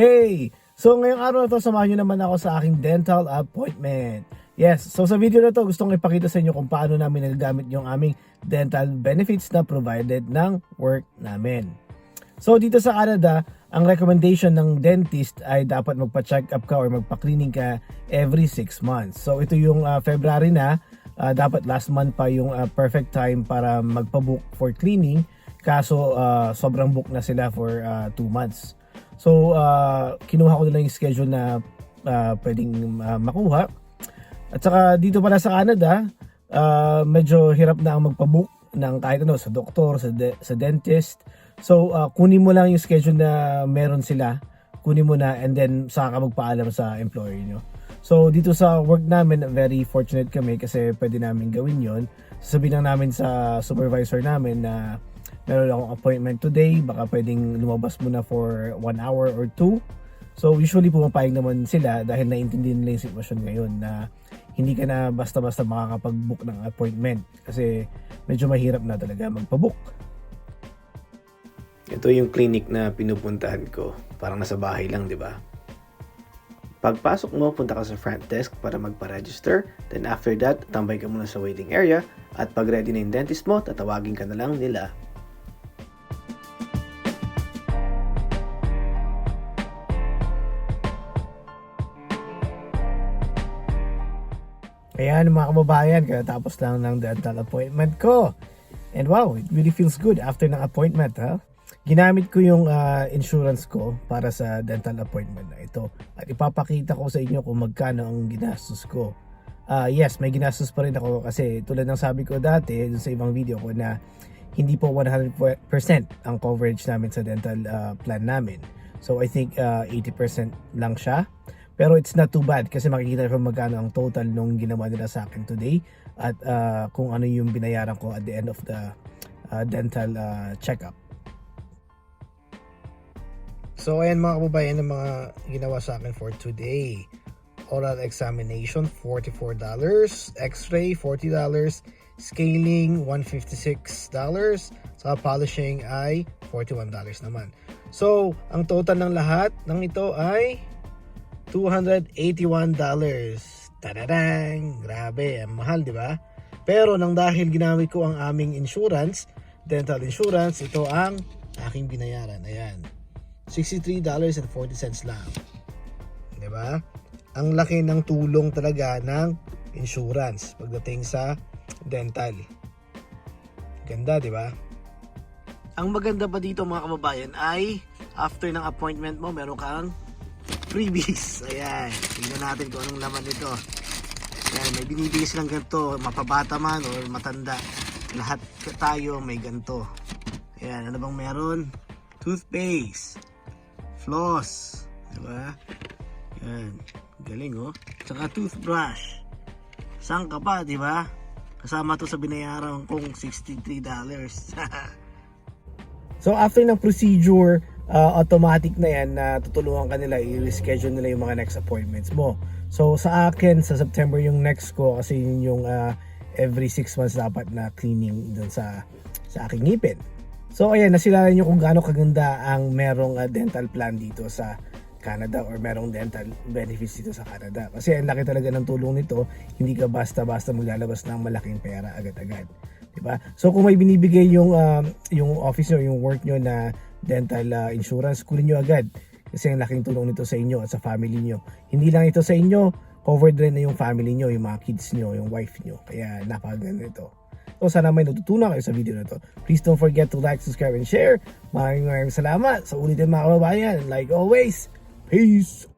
Hey! So ngayong araw na to, samahan nyo naman ako sa aking dental appointment. Yes, so sa video na to, gusto kong ipakita sa inyo kung paano namin nagagamit yung aming dental benefits na provided ng work namin. So dito sa Canada, ang recommendation ng dentist ay dapat magpa-check up ka or magpa-cleaning ka every 6 months. So ito yung ah, February na, ah, dapat last month pa yung ah, perfect time para magpa-book for cleaning. Kaso ah, sobrang book na sila for 2 months. So ah, kinuha ko na lang yung schedule na ah, pwedeng ah, makuha. At saka dito pala sa Canada, ah, medyo hirap na ang magpa-book ng kahit ano sa doktor, sa, de- sa dentist. So ah, kunin mo lang yung schedule na meron sila, kunin mo na and then saka ka magpaalam sa employer nyo. So dito sa work namin, very fortunate kami kasi pwede namin gawin yon. Sasabihin lang namin sa supervisor namin na meron akong appointment today, baka pwedeng lumabas muna for one hour or two. So usually pumapayag naman sila dahil naiintindihan nila yung sitwasyon ngayon na hindi ka na basta-basta makakapag-book ng appointment kasi medyo mahirap na talaga magpa-book. Ito yung clinic na pinupuntahan ko. Parang nasa bahay lang, di ba? Pagpasok mo, punta ka sa front desk para magpa-register. Then after that, tambay ka muna sa waiting area. At pag ready na yung dentist mo, tatawagin ka na lang nila. Ayan mga kababayan, kaya tapos lang ng dental appointment ko. And wow, it really feels good after ng appointment ha. Ginamit ko yung ah, insurance ko para sa dental appointment na ito. At ipapakita ko sa inyo kung magkano ang ginastos ko. Ah, yes, may ginastos pa rin ako kasi tulad ng sabi ko dati dun sa ibang video ko na hindi po 100% ang coverage namin sa dental ah, plan namin. So I think ah, 80% lang siya. Pero it's not too bad kasi makikita ko magkano ang total nung ginawa nila sa akin today at ah, kung ano yung binayaran ko at the end of the ah, dental ah, checkup. So ayan mga kababayan ang mga ginawa sa akin for today. Oral examination $44, x-ray $40, scaling $156, saka polishing ay $41 naman. So, ang total ng lahat ng ito ay $281. Tadadang! Grabe, ang mahal, di ba? Pero nang dahil ginamit ko ang aming insurance, dental insurance, ito ang aking binayaran. Ayan. $63.40 lang. Di ba? Ang laki ng tulong talaga ng insurance pagdating sa dental. Ganda, di ba? Ang maganda pa dito mga kababayan ay after ng appointment mo, meron kang freebies. Ayan. Tingnan natin kung anong laman nito. Ayan, may binibigay silang ganito. Mapabata man o matanda. Lahat tayo may ganito. Ayan, ano bang meron? Toothpaste. Floss. Diba? Ayan. Galing oh. Tsaka toothbrush. Saan ka pa, di ba? Kasama to sa binayaran kong $63. So after ng procedure, uh, automatic na yan na tutulungan ka nila, i-reschedule nila yung mga next appointments mo. So sa akin, sa September yung next ko kasi yun yung uh, every 6 months dapat na cleaning dun sa, sa aking ngipin. So ayan, nasilala nyo kung gaano kaganda ang merong uh, dental plan dito sa Canada or merong dental benefits dito sa Canada. Kasi ang laki talaga ng tulong nito, hindi ka basta-basta maglalabas ng malaking pera agad-agad. 'Di ba? So kung may binibigay yung um, yung office nyo, yung work nyo na dental uh, insurance, kunin nyo agad. Kasi ang laking tulong nito sa inyo at sa family nyo. Hindi lang ito sa inyo, covered rin na yung family nyo, yung mga kids nyo, yung wife nyo. Kaya napakaganda ito. So sana may natutunan kayo sa video na to. Please don't forget to like, subscribe, and share. Maraming maraming salamat sa ulitin mga kababayan. Like always, peace!